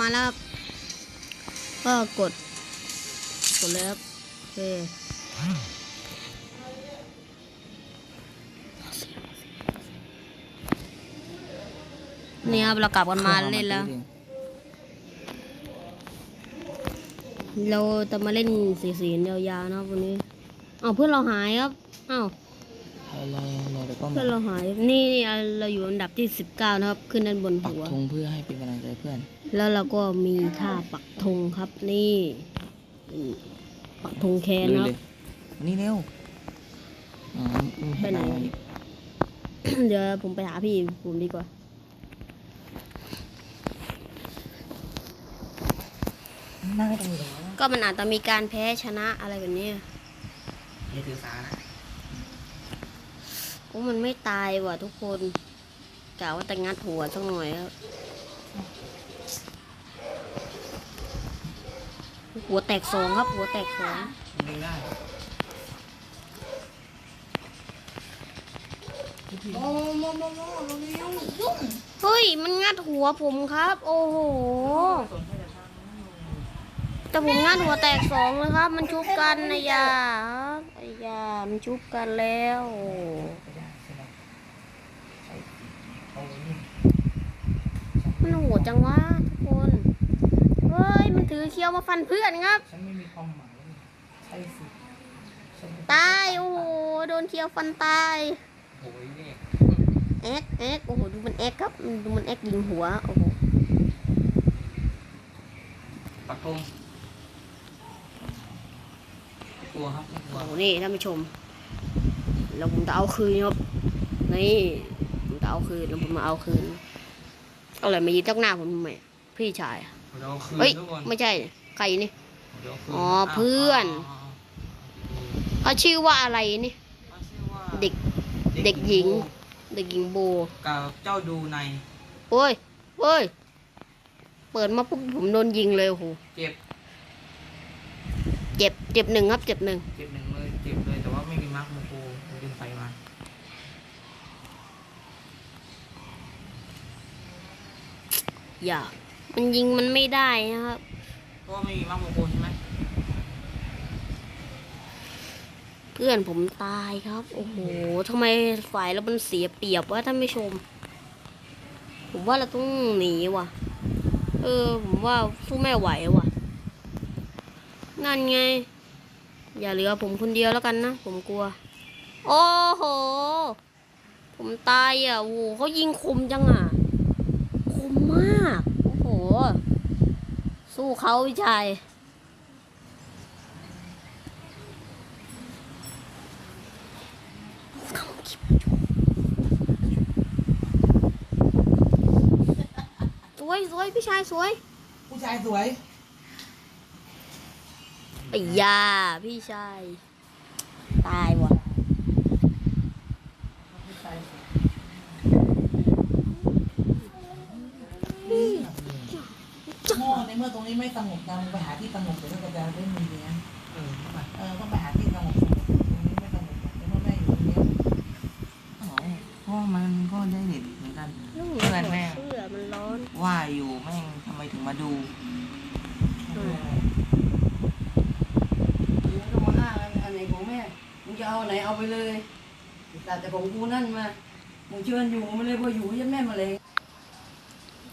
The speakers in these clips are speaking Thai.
มาแล้วครับก็กด กดเลยครับโอเคนี่ครับเรากลับกันมาเล่นแล้วเราจะมาเล่นสีสียาวๆนะครับวันนี้อ้าวเพื่อนเราหายครับอ้าว เราเราเดี๋ยวก็เพื่อนเราหายนี่เราอยู่อันดับที่สิบเก้านะครับ ขึ้นด้านบนปักหัว ธงเพื่อให้เป็นกำลังใจเพื่อน แล้วเราก็มีท่าปักธงครับนี่อืมปักธงแคนเลยนะคเลรับยวันนี้เร็วอ๋ออืมไปไหนเดี๋ยวผมไปหาพี่ผมดีกว่า นั่งตรงนี้ก็มันอาจจะมีการแพ้ชนะอะไรแบบนี้อย่าถือสานะ โอ้มันไม่ตายว่ะทุกคนกะว่าแต่งัดหัวสักหน่อยครับหัวแตกสองครับ หัวแตกสองดูได้เฮ้ย มันงัดหัวผมครับ โอ้โห แต่ผมงัดหัวแตกสองเลยครับ มันชุบกันนะยาครับไอ้ยามันชุบกันแล้ว มันโหดจังวะทุกคน เฮ้ย มันถือเคี้ยวมาฟันเพื่อนครับ ฉันไม่มีความหมายใช่สิฉันตาย โอ้โห โดนเคี้ยวฟันตาย โอ้ยเนี่ย แอ๊กแอ๊กโอ้โห ดูมันแอ๊กครับ ดูมันแอ๊กยิงหัว โอ้โห ปักธงไม่กลัวครับไม่กลัว โอ้โหนี่ท่านผู้ชม เราผมจะเอาคืนครับ นี่ผม จะเอาคืนแล้วผมมาเอาคืนเอาอะไรมายืนจ้องหน้าผมทำไมพี่ชายเราคืนเฮ้ยทุกคนไม่ใช่ใครนี่เดี๋ยวคืนอ๋อเพื่อนเขาชื่อว่าอะไรนี่เขาชื่อว่าเด็กเด็กหญิง เด็กหญิงโบกับเจ้าดูในโอ้ยโอ้ยเปิดมาปุ๊บผมโดนยิงเลยโอ้โหเจ็บ เจ็บเจ็บหนึ่งครับเจ็บหนึ่งเจ็บหนึ่งเลยเจ็บเลยแต่ว่าไม่มีมาร์คโมโกผมดึงไฟมา อย่า มันยิงมันไม่ได้นะครับเพราะว่าไม่มีมาร์คโมโกใช่ไหมเพื่อนผมตายครับ โอ้โหทำไมฝ่ายเรามันเสียเปรียบวะท่านผู้ชม ผมว่าเราต้องหนีว่ะ เออ ผมว่าสู้ไม่ไหวว่ะ นั่นไง อย่าเหลือผมคนเดียวแล้วกันนะ ผมกลัว โอ้โห ผมตายอะ โอ้โหเขายิงคมจังอะ คมมาก โอ้โห สู้เขาพี่ชายสวยสวยพี่ชายสวย ผู้ชายสวย ไอ้ยาพี่ชาย ตายว่ะโง่ ในเมื่อตรงนี้ไม่สงบนะมึงไปหาที่สงบเดี๋ยวก็จะได้มีเนี้ยเออเข้ามาเออต้องไปหาที่สงบสงบตรงนี้ไม่สงบในเมื่อแม่อยู่ตรงนี้อ๋อเพราะว่ามันก็ได้เด็ดเหมือนกันเพื่เพื่อนแม่งเสื้อมันร้อนว่าอยู่แม่งทำไมถึงมาดูอืมมึงก็มาอ้างอันไหนของแม่ มึงจะเอาอันไหนเอาไปเลยแต่แต่ของกูนั่นมา มึงเชิญอยู่มาเลยพออยู่ยันแม่มาเลย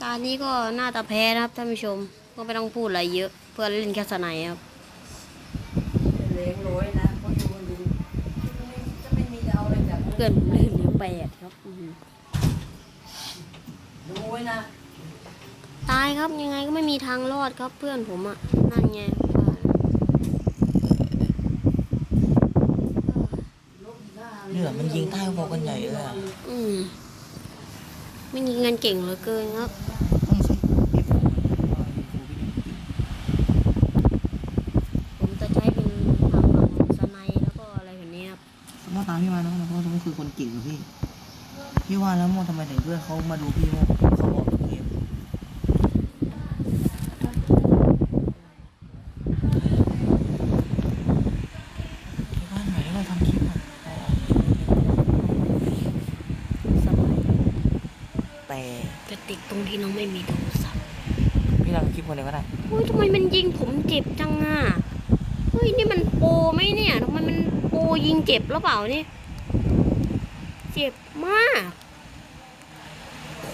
ตานี้ก็น่าจะแพ้นะครับท่านผู้ชม ก็ไม่ต้องพูดอะไรเยอะ เพื่อนเล่นแค่สไนด์ครับเหลงร้อยนะพออยู่กันดูจะไม่มีจะเอาอะไรจากกูเพื่อนผมเล่นเหลือแปดครับอืมดูไว้นะ ตายครับยังไงก็ไม่มีทางรอดครับเพื่อนผมอะนั่นไงว่าเลือดมันยิงใต้หัวกันใหญ่เลยอะอืม ไม่ยิงเงินเก่งเหลือเกินครับผมจะใช้เป็นทางฝั่งสไนแล้วก็อะไรแบบนี้ครับโมตามพี่มานะเพราะว่าเขาคือคนเก่งกับพี่ พี่ว่าแล้วโมทำไมถึงเพื่อนเขามาดูพี่โมเขาบอกทุกเกมที่บ้านไหนเราทำคลิปอะอ๋อ สบาย แต่ จะติดตรงที่น้องไม่มีโทรศัพท์ พี่ด เราคลิปคน เดียวก็ได้เฮ้ยทำไมมันยิงผมเจ็บจังอะเฮ้ยนี่มันโปรไหมเนี่ยทำไมมันโปรยิงเจ็บหรือเปล่านี่เจ็บมาก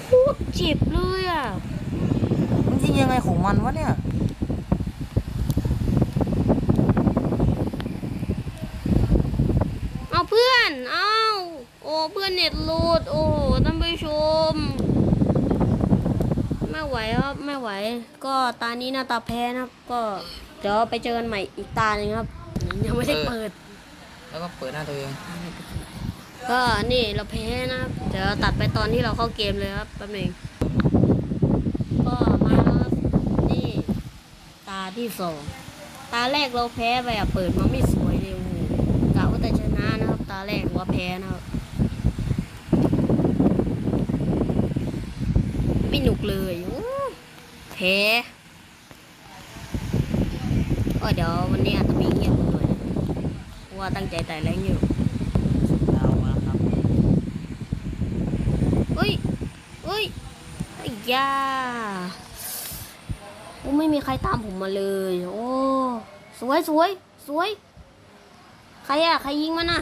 โคตรเจ็บเลยอะมันยิงยังไงของมันวะเนี่ยเอาเพื่อนเอาโอ้เพื่อนเน็ตหลุดโอ้โหท่านผู้ชม ไม่ไหวครับไม่ไหว ก็ตานี้หน้าตาแพ้นะครับ ก็เดี๋ยวไปเจอกันใหม่อีกตาหนึ่งครับ ยังไม่ได้เปิด แล้วก็เปิดหน้าตัวเอง ก็นี่เราแพ้นะครับเดี๋ยวตัดไปตอนที่เราเข้าเกมเลยครับแป๊บหนึงก็มาแล้วครับนี่ตาที่สองตาแรกเราแพ้ไปอะเปิดมาไม่สวยเลยโอ้โหกะว่าแต่ชนะนะครับ ตาแรกว่าแพ้นะครับไม่หนุกเลย โอ้แพ้ก็เดี๋ยววันนี้อาจจะมีเงียบหน่อยนะเพราะว่าตั้งใจไต่แรงอยู่ดาวมาครับเฮ้ยเฮ้ยไอ้ยาโอ้ไม่มีใครตามผมมาเลย โอ้ สวยสวยสวย ใครอะใครยิงมันอะ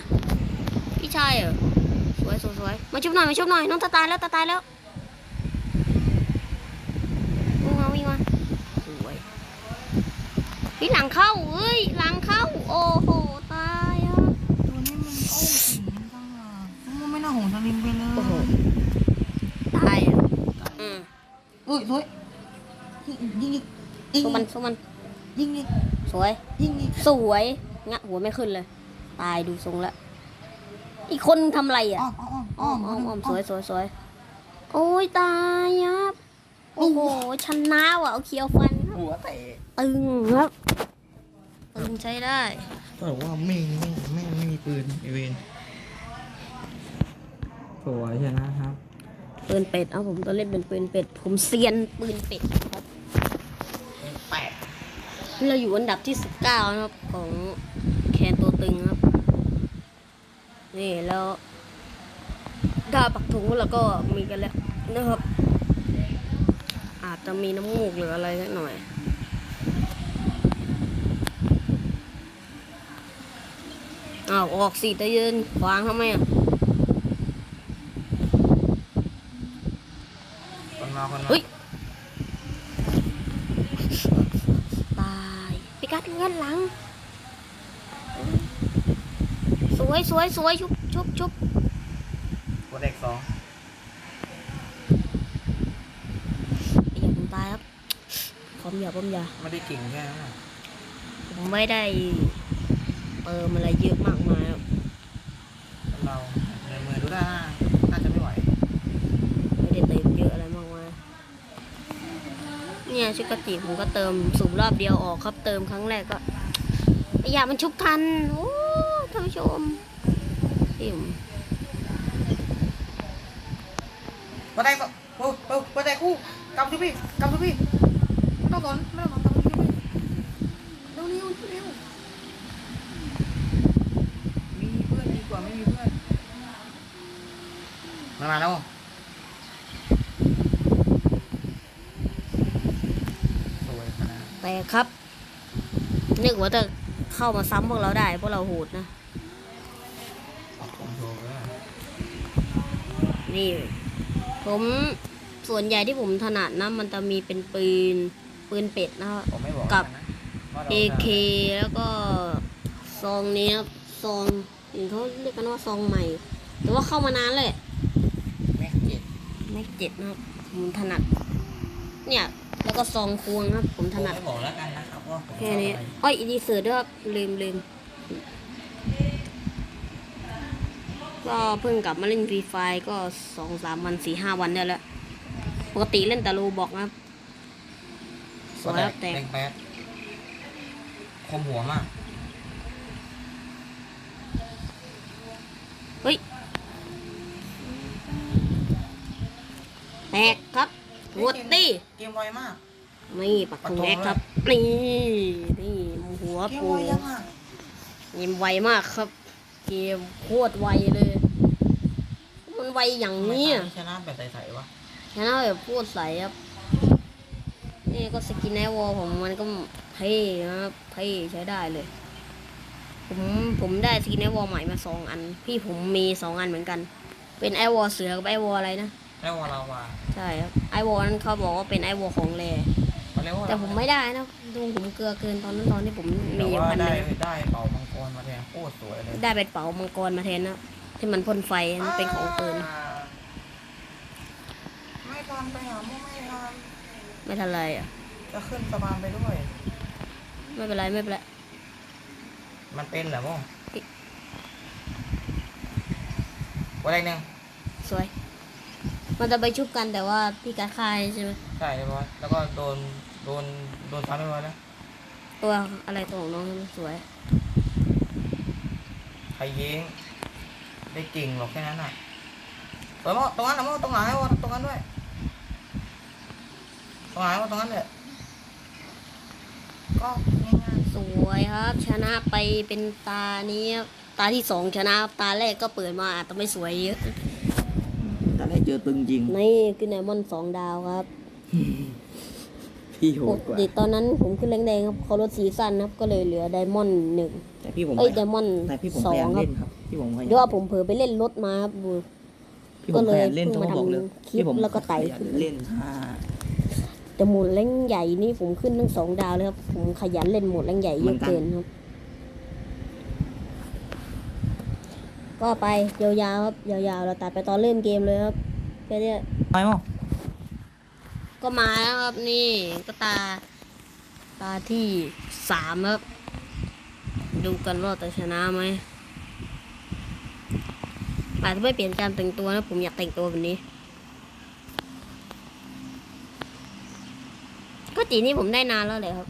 พี่ชายเหรอสวยสวยสวยมาชุบหน่อยมาชุบหน่อยน้องตาตายแล้วตาตายแล้ววิ่งมาวิ่งมาสวย พี่หลังเข้าเอ้ยหลังเข้า โอ้โหตายอะตัวนี้มันโอ้สีจังอะมันไม่น่าหงสลิมไปเลยโอ้โหตายอะอืมอุ้ยสวยยิงยิงอีกยิงสู้อีมันกสู้มันยิงอีกสวย ยิงอีกสวยงะหัวไม่ขึ้นเลย ตายดูทรงแล้วอีกคนทำอะไรอะอ้อมอ้อมอ้อ้ออมมอ้อมอ้อมสวยสวยสวยโอ้ยตายครับโอ้โหชนะว่ะเอาเคียวฟันครับหัวเตะ ตึงครับตึงใช้ได้ก็บอกว่าไม่ไม่ไม่ไม่มีปืนไอเวนสวยชนะครับ ปืนเป็ด เอาผมตอนเล่นเป็นปืนเป็ด ผมเซียนปืนเป็ดครับแปดเราอยู่อันดับที่สิบเก้านะครับของแคนตัวตึงครับ นี่แล้วดาวปักถุงเราก็มีกันแล้วนะครับ อาจจะมีน้ำมูกหรืออะไรสักหน่อย อ้าวออกสิตะยืนขวางทำไมอะคนมาคนมาเฮ้ยตายไปกัดเงินหลัง สวยสวยสวยชุบชุบชุบหัวเด็กสองอย่าผมตายครับผมอย่าผมอย่าไม่ได้เก่งแค่นั้นน่ะผมไม่ได้ เติมอะไรเยอะมากมายครับเราในมือดูได้น่าจะไม่ไหวไม่ได้เติมเยอะอะไรมากมายเนี่ยชิกติผมก็เติมสูบรอบเดียวออกครับเติมครั้งแรกก็ไอ้ยามันชุบทันโอ้ท่านผู้ชมอิ่มหัวแตกก็โอ้โอ้หัวแตกคู่กำทุพี่กำทุพี่ไม่ต้องสนไม่ต้องสนกำทุพี่เร็วเร็วเร็วมีเพื่อนดีกว่าไม่มีเพื่อน มามาแล้วสวยขนาดแต่ครับนึกว่าจะเข้ามาซ้ำพวกเราได้ พวกเราโหดนะ ผมโชว์เลยนี่ ผมส่วนใหญ่ที่ผมถนัดนะ มันจะมีเป็นปืน ปืนเป็ดนะครับ ผมไม่บอกกับนะว่าเรา AK แล้วก็ซองนี้ครับซองเห็นเขาเรียกกันว่าซองใหม่ แต่ว่าเข้ามานานเลยแม็กเจ็ดไม่ เจ็ดนะครับผมถนัด เนี่ย แล้วก็ซองควงครับ ผมถนัดไม่บอกแล้วกันนะครับว่าผมชแค่อบนี้อะไรอ้อยอีดีเสือด้วยครับลืมลืมก็เพิ่งกลับมาเล่นฟรีไฟก็สองสามวันสี่ห้าวันได้แล้ว ปกติเล่นแต่โลบอกนะครับสวยครับแตกแดงแป๊ดคมหัวมาก เฮ้ย แตกครับหัวตีเกมไวมาก นี่ปักธงแอกครับ นี่นี่หัวเกมปูไวยังอะเกมไวมากครับ เกมโคตรไวเลยมันไวอย่างนี้อะชนะแบบใสๆวะชนะแบบพูดใสครับนี่ก็สกินไอวอลผมมันก็เท่นะครับเท่ใช้ได้เลย ผมผมได้สกินไอวอลใหม่มาสองอัน พี่ผมมีสองอันเหมือนกัน เป็นไอวอลเสือกับไอวอลอะไรนะ แล้ววาลาวาใช่ครับไอวอลนั้นเขาบอกว่าเป็นไอวอลของแรเขาเรียกว่าแต่ผมไม่ได้นะดวงผมเกลือเกินตอนนั้นตอนที่ผมแต่มีอยู่ว่าพันหได้นึ่งได้เป่ามังกรมาแทนโคตรสวยเลยได้เป็นเป๋ามังกรมาแทนนะที่มันพ่นไฟนั่นเป็นของเกิน ไม่ทันไปหาโมไม่ทันไม่ทันไรอะจะขึ้นสะพานไปด้วย ไม่เป็นไรไม่เป็นไรมันเป็นเหรอโมวันแรกหนึ่งสวย มันจะไปชุบกันแต่ว่าพี่การคายใช่ไหมใช่เรียบร้อยแล้วก็โดนโดนโดนซ้ำเรียบร้อยแล้วตัวอะไรตัวของน้องสวยใครเย้งได้เก่งหรอกแค่นั้นน่ะสวยโมตรงนั้นนะโมตรงไหนโมตรงนั้นด้วยตรงไหนโมตรงนั้นเลยก็ง่ายสวยครับ ชนะไปเป็นตานี้ครับตาที่สองชนะตาแรกก็เปิดมาอาจจะไม่สวยเยอะต อนแรกเจอตึงจริง นี่คือไนมอนสองดาวครับพี่โหปดกกว่า ติตอนนั้นผมขึ้นแรงๆครับเขาลดซีซั่นครับ ก็เลยเหลือไดมอนด์หนึ่งแต่พี่ผมเอ้ยไดมอนด์แต่พี่ผมสอพยางยามครัเล่บนครับ พี่ผมพยายามเดี๋ยวว่าผมเผลอไปเล่นรถมาครับดู พี่ผมพยายามเล่นก็โทเลยรบอกเลยเพิ่งมาทำคลิปพี่ผมแล้วก็ไต่ ขยันเล่นท่าแต่โหมดแรงใหญ่นี่ผมขึ้นทั้งสองดาวเลยครับ ผมขยันเล่นโหมดแรงใหญ่เยอะเกินครับ ก็ไปยาวๆครับยาวๆเราตัดไปตอนเริ่มเกมเลยครับ แค่เนี้ยไปมั้งก็มาแล้วครับนี่ก็ตา ตาที่สามครับ ดูกันว่าจะชนะไหมอาจจะไม่เปลี่ยนการแต่งตัวนะผมอยากแต่งตัวแบบนี้ ก็จีนี่ผมได้นานแล้วเลยครับ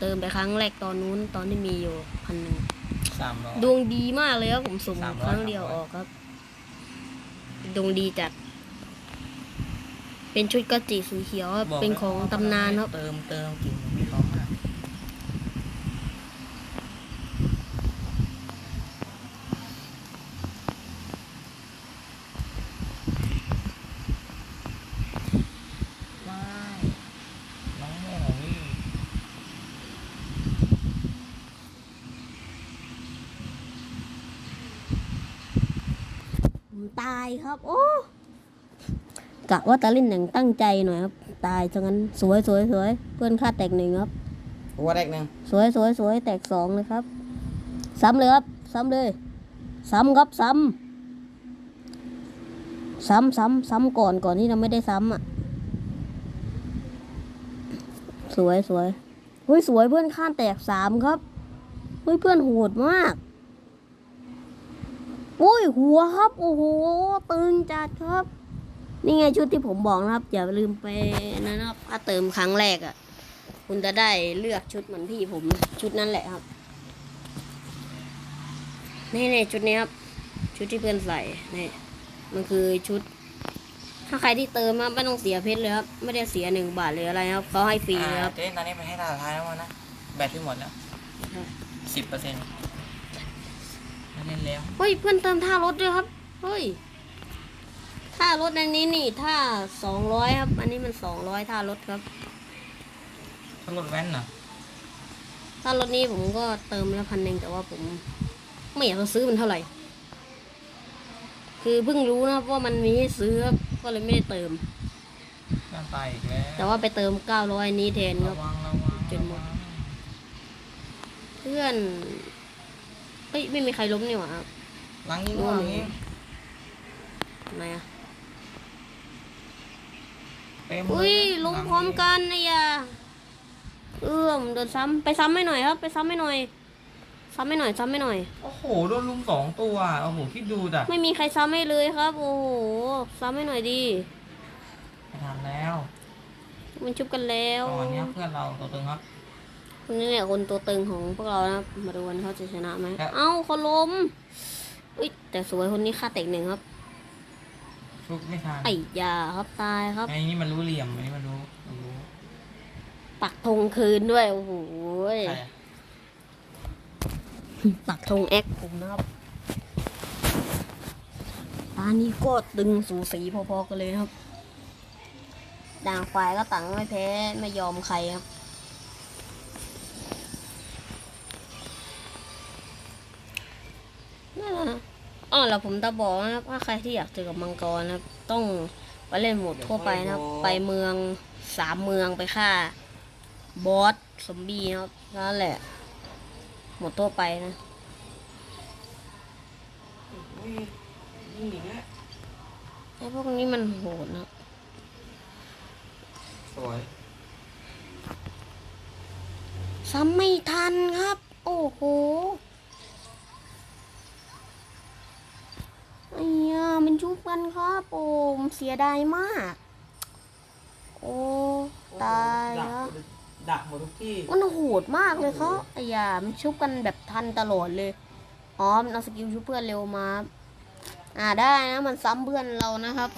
เติมไปครั้งแรกตอนนู้นตอนที่มีอยู่พันหนึ่งสามร้อยดวงดีมากเลยครับผมสุ่มสามร้อยครั้งเดียวสามร้อยออกครับ ดวงดีจัด เป็นชุดกระจิสีเขียวครับบอกเป็นแล้วของว่าตำนานครับ เติมเติมกินไม่พร้อมมากไม่น้องโม่นี่ ผมตายครับ โอ้ กะว่าจะเล่นอย่างตั้งใจหน่อยครับ ตายจังนั้นสวยสวยสวยเพื่อนค่าแตกหนึ่งครับ หัวแรกหนึ่งสวยสวยสวยแตกสองเลยครับ ซ้ำเลยครับ ซ้ำเลย ซ้ำครับซ้ำซ้ำซ้ำซ้ำก่อนก่อนที่เราไม่ได้ซ้ำอะ สวยสวยเฮ้ยสวยเพื่อนข้านแตกสามครับเฮ้ยเพื่อนโหดมากโอ้ยหัวครับ โอ้โห ตึงจัดครับ นี่ไงชุดที่ผมบอกนะครับ อย่าลืมไปนะครับถ้าเติมครั้งแรกอะ คุณจะได้เลือกชุดเหมือนพี่ผมชุดนั้นแหละครับ นี่นี่ชุดนี้ครับ ชุดที่เพื่อนใส่นี่มันคือชุด ถ้าใครที่เติมมาไม่ต้องเสียเพชรเลยครับ ไม่ได้เสียหนึ่งบาทเลยอะไรครับเขาให้ฟรีเลยครับเจ๊ตอนนี้ไปให้ตาสุดท้ายแล้วมั้งนะแบตที่หมดแล้วใช่สิบเปอร์เซ็นต์เล่นแล้วเฮ้ยเพื่อนเติมท่ารถด้วยครับเฮ้ย ท่ารถอันนี้นี่ท่าสองร้อยครับ อันนี้มันสองร้อยท่ารถครับ ถ้ารถแว้นเหรอถ้ารถนี้ผมก็เติมแล้วพันหนึ่งแต่ว่าผม ไม่อยากจะซื้อมันเท่าไหร่ คือเพิ่งรู้นะครับว่ามันมีให้ซื้อครับก็เลยไม่ได้เติมเพื่อนตายอีกแล้วแต่ว่าไปเติม900นี้แทนคระรับ วังระวังจนหมดเพื่อนเฮ้ยไม่มีใครล้มนี่หว่าครับ หลังยิงหลังยิง ทำไมอะ เต็มอุ้ยเล้มพร้อมกันนะอย่าเอื้อมโดนซ้ำไปซ้ำให้หน่อยครับ ไปซ้ำให้หน่อย ซ้ำให้หน่อยซ้ำให้หน่อย โอ้โหโดนลุมสองตัวโอ้โหคิดดูจ้ะไม่มีใครซ้ำให้เลยครับ โอ้โหซ้ำให้หน่อยดีไม่ทันแล้วมันชุบกันแล้วตอนนี้เพื่อนเราตัวตึงครับคนนี้เนี่ยคนตัวตึงของพวกเรานะครับมาดูกันเขาจะชนะไหมครับเอ้าเขาล้มอุ้ยแต่สวยคนนี้ค่าเตะหนึ่งครับ ชุบไม่ทันไอ้ยาครับตายครับไอ้นี่มันรู้เหลี่ยมอันนี้มันรู้มันรู้ปักธงคืนด้วย โอ้โหใครอะปักธงแอคผมนะครับตานี้ก็ตึงสูสีพอๆกันเลยนะครับต่างฝ่ายก็ต่างไม่แพ้ไม่ยอมใครครับนั่นแหละ อ๋อแล้วผมจะบอกนะครับว่าใครที่อยากเจอกับมังกรนะครับ ต้องไปเล่นโหมดทั่วไปนะครับ ไปเมืองสามเมืองไปฆ่าบอสซอมบี้นะครับนั่นแหละหมดทั่วไปนะอุ้ยยิงอีกแล้วไอ้พวกนี้มันโหดนะสวยซ้ำไม่ทันครับ โอ้โห ไอ้ยามันชุบกันครับโอ้มเสียดายมาก โอ้ตายแล้วดักหมดทุกที่ มันโหดมากเลยเขาไอ้ยามันชุบกันแบบทันตลอดเลยอ๋อมันเอาสกิลชุบเพื่อนเร็วมาอ่าได้นะมันซ้ำเพื่อนเรานะครับ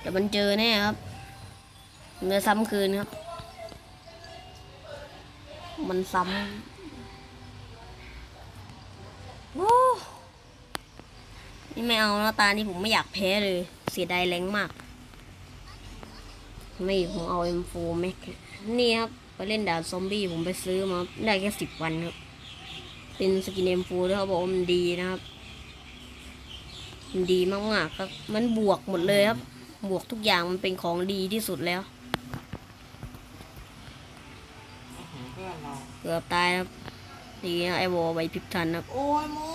แต่มันเจอแน่ครับมันจะซ้ำคืนครับ มันซ้ำโอ้ นี่ไม่เอานะตานี่ผมไม่อยากแพ้เลย เสียดายแรงมาก ไม่ผมเอา M4 Max นี่ครับ ไปเล่นด่านซอมบี้ผมไปซื้อมา ได้แค่สิบวันครับ เป็นสกิน M4 ด้วเขาบอกว่ามันดีนะครับมันดีมากๆครับ มันบวกหมดเลยครับ บวกทุกอย่างมันเป็นของดีที่สุดแล้ว เกือบตายครับดีนะไอวอลใบพริบทันครับ โอ้ยโม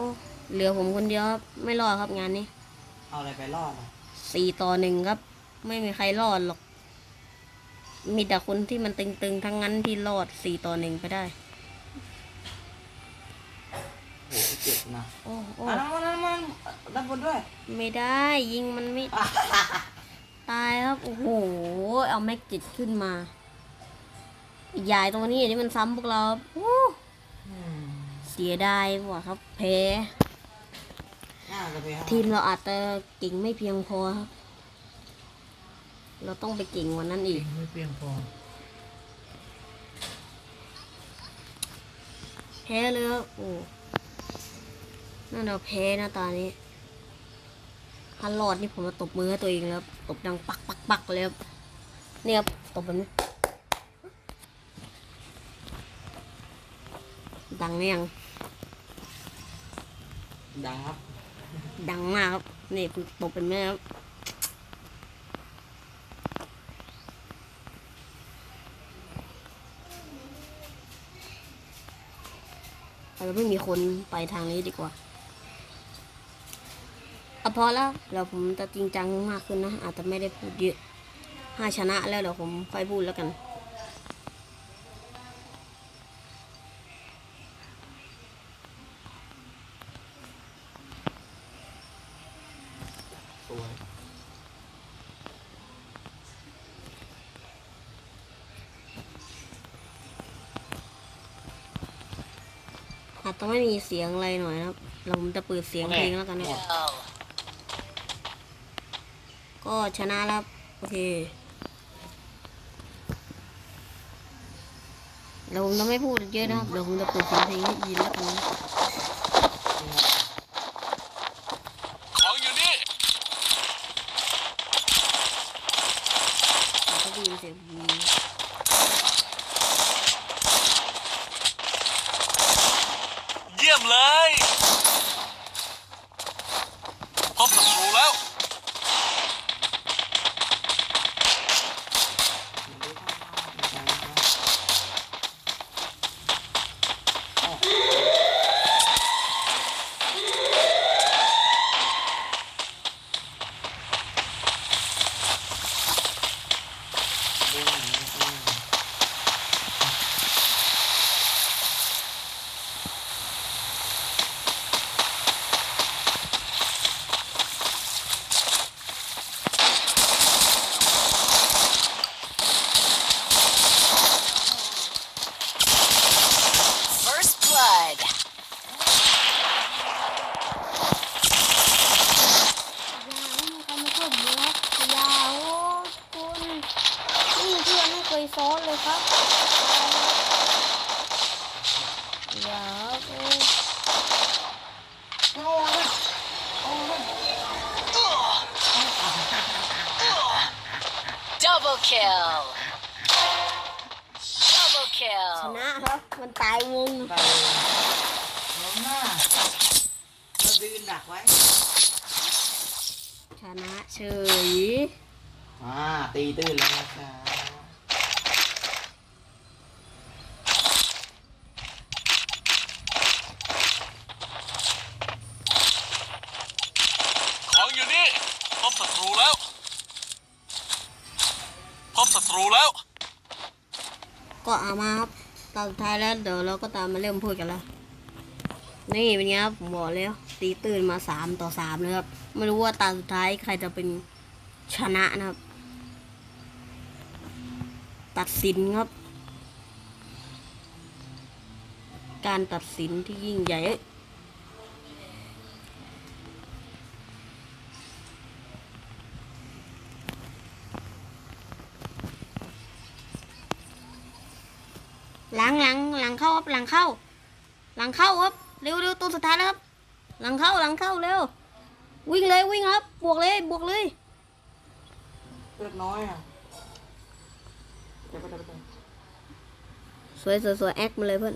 อ้เหลือผมคนเดียวครับไม่รอดครับงานนี้ เอาอะไรไปรอดอะสี่ต่อหนึ่งครับ ไม่มีใครรอดหรอก มีแต่คนที่มันตึงๆ ทั้งนั้นที่รอดสี่ต่อหนึ่งไปได้โหเจ็บนะโอ้โอ้อะนั่นมันนั่นมันด้านบนด้วย ไม่ได้ยิงมันไม่ตายครับ โอ้โห เอาแม็กจิตขึ้นมายายตัวนี้ที่มันซ้ำพวกเราครับโอ้เสียดายว่ะครับแพ้น่าจะไปหาทีมเราอาจจะเก่งไม่เพียงพอครับ เราต้องไปเก่งกวันนั้นอีก ไม่เพียงพอแพ้เลยครับโอ้นั่นเราแพ้หน้าตานี้ฮันรอดนี่ผมมาตบมือให้ตัวเองแล้วครับตบดังปักปักปักเลยครับเนี่ยครับตบแบบนี้ดังเนี่ยยัง ดังครับ ดังมากครับ นี่ฝึกเป็นแม่ครับเราไม่มีคนไปทางนี้ดีกว่าเอาพอแล้วเดี๋ยวผมจะจริงจังมากขึ้นนะ อาจจะไม่ได้พูดเยอะห้าชนะแล้วเดี๋ยวผมค่อยพูดแล้วกัน อาจจะไม่มีเสียงอะไรหน่อยนะครับ เราผมจะเปิดเสียงเพลงแล้วกันนะก็ชนะแล้วครับโอเคเดี๋ยวผมจะไม่พูดเยอะนะครับเดี๋ยวผมจะเปิดเสียงเพลงให้ยินแล้วกันนะ ของอยู่นี่ เขาได้ยินเสียงผม เยี่ยมเลยพบศัตรูแล้ว First blood. อย่าไม่มีใครมาช่วยผมเลยครับอย่าโอ้คุณนี่เพื่อนไม่เคยซ้อนเลยครับอย่าโอ้ โอ้ย Double kill. Double ชนะครับมันตายวงไปล้มหน้าเราดืนดักไว้ ชนะเฉย อ่าตีตื้นแล้วนะครับ ของอยู่นี่ พบศัตรูแล้ว พบศัตรูแล้ว ก็เอามาครับตอนสุดท้ายแล้วเดี๋ยวเราก็ตามมาเริ่มพูดกันแล้วนี่เป็นไงครับผมบอกแล้วตีตื่นมาสามต่อสามเลยครับไม่รู้ว่าตาสุดท้ายใครจะเป็นชนะนะครับ ตัดสินครับ การตัดสินที่ยิ่งใหญ่เอ้ยหลังหลังหลัง เข้าครับหลังเข้า หลังเข้าครับเร็วเร็วตัวสุดท้ายแล้วครับ หลังเข้าหลังเข้าเร็ว วิ่งเลยวิ่งครับ บวกเลยบวกเลยเลือดน้อยอะเดี๋ยวไปเดี๋ยวไปเดี๋ยวสวยสวยสวยแอคมาเลยเพื่อน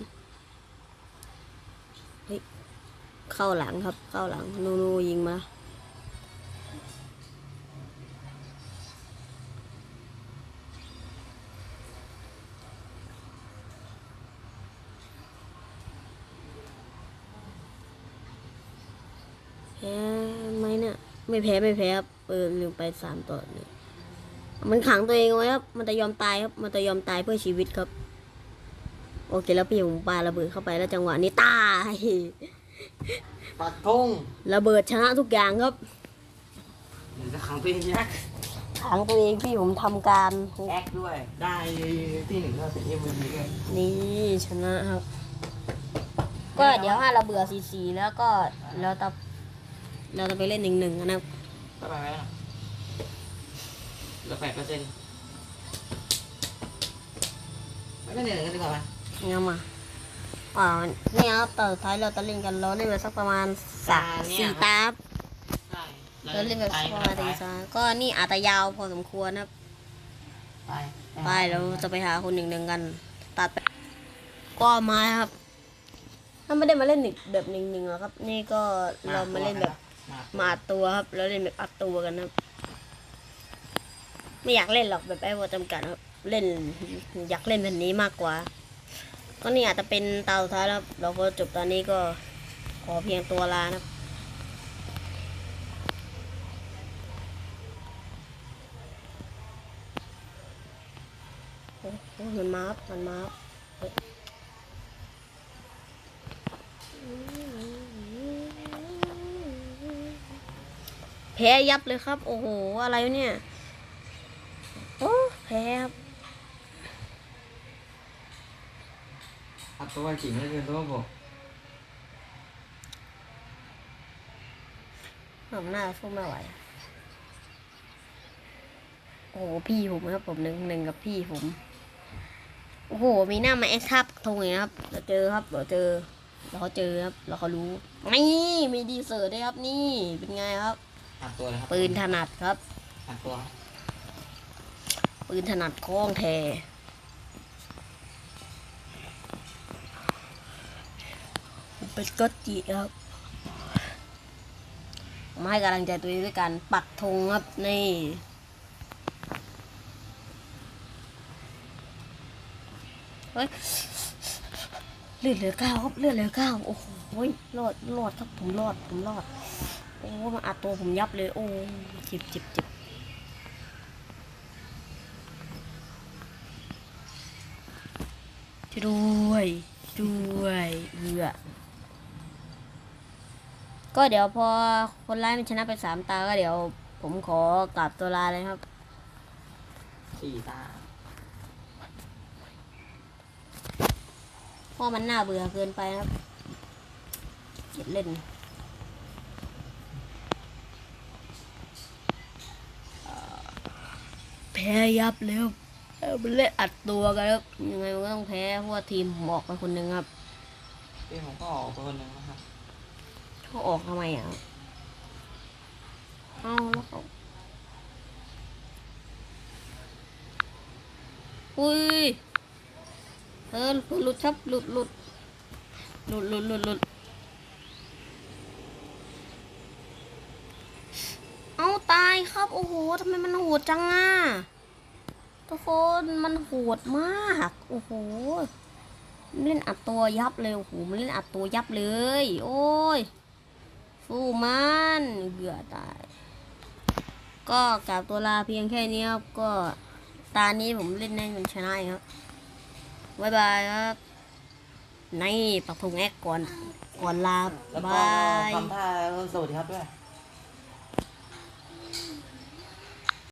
เฮ้ยเข้าหลังครับ เข้าหลัง นูนูยิงมา พ้ไหมเนี่ย ไม่แพ้ไม่แพ้ครับเออลืมไปสามต่อหนึ่งมันขังตัวเองไว้ครับ มันจะยอมตายครับ มันจะยอมตายเพื่อชีวิตครับ โอเคแล้วพี่ผมปาระเบิดเข้าไปแล้วจังหวะนี้ตายปักธงระเบิดชนะทุกอย่างครับเหมือนจะขังตัวเองนะขังตัวเองพี่ผมทำการ แอคด้วย ได้ที่หนึ่งก็เป็นเอ็มวีด้วยนี่ชนะครับ ก็เดี๋ยวถ้าเราเบื่อสีสีแล้วก็เราจะ เราจะไปเล่นหนึ่งหนึ่งนะครับก็ไปไหมล่ะเหลือแปดเปอร์เซ็นต์ไม่เป็นหนึ่งกันดีกว่าไหมงั้นมาอ่านี่ครับตอนสุดท้ายเราจะเล่นกันเราเล่นไปสักประมาณสามสี่ตาครับใช่เราเล่นแบบประมาณสี่ตาก็นี่อาจจะยาวพอสมควรนะครับไปไปเราจะไปหาคนหนึ่งหนึ่งกัน ตัดไปก็มาครับถ้าไม่ได้มาเล่นแบบหนึ่งหนึ่งหรอกครับ นี่ก็เรามาเล่นแบบ มาอัดตัวครับเราเล่นแบบอัดตัวกันครับ ไม่อยากเล่นหรอกแบบไอ้วอจำกัดครับ เล่นอยากเล่นแบบนี้มากกว่า ก็นี่อาจจะเป็นตาสุดท้ายแล้วครับ เราก็จบตอนนี้ก็ขอเพียงตัวลานะครับโอ้โหมันมาครับมันมาครับเฮ้ย แพ้ยับเลยครับ โอ้โห อะไรวะเนี่ย โอ้ แพ้ครับอัดตัวจริงไม่เกินตัวผมผมหน้าสู้ไม่ไหว โอ้โห พี่ผมครับผมหนึ่งหนึ่งกับพี่ผม โอ้โห มีหน้ามาแอคทับทงเลยนะครับเราเจอครับเราเจอเราเขาเจอครับเราเขารู้ นี่ มีดีเซอร์ด้วยครับ นี่ เป็นไงครับ อัดตัวเลยครับปืนถนัดครับอัดตัวครับปืนถนัดคล้องแทเป็นก็จีครับมาให้กำลังใจตัวเองด้วยการปักธงครับนี่เฮ้ยเลือดเหลือเก้าครับเลือดเหลือเก้าโอ้โหรอดรอดครับผมรอดผมรอดโอ้มาอัดตัวผมยับเลย โอ้เจ็บเจ็บเจ็บช่วยด้วยช่วยด้วยเอือก็เดี๋ยวพอคนร้ายมันชนะไปสามตาก็เดี๋ยว ผมขอกลับตัวลาเลยครับสี่ตาเพราะมันน่าเบื่อเกินไปครับเกลียดเล่นเอ่อ แพ้ยับเลยครับเออมันเล่นอัดตัวกันครับยังไงมันก็ต้องแพ้เพราะว่าทีมผมออกไปคนหนึ่งครับพี่ผมก็ออกไปคนหนึ่งนะครับเขาออกทำไมอะเอาแล้วเขาอุ้ยเออหลุดครับหลุดหลุดหลุดหลุดหลุดหลุดเอาตายครับ โอ้โหทำไมมันโหดจังอะทุกคนมันโหดมาก โอ้โหมันเล่นอัดตัวยับเลยโอ้โหมันเล่นอัดตัวยับเลย โอ้ยสู้มันเบื่อตาย ก็กลับตัวลาเพียงแค่นี้ครับ ก็ตานี้ผมเล่นได้มันชนะครับบ๊ายบายครับในปักธงแอกก่อนก่อนลาแล้วก็บาย ทำท่าสวัสดีครับด้วย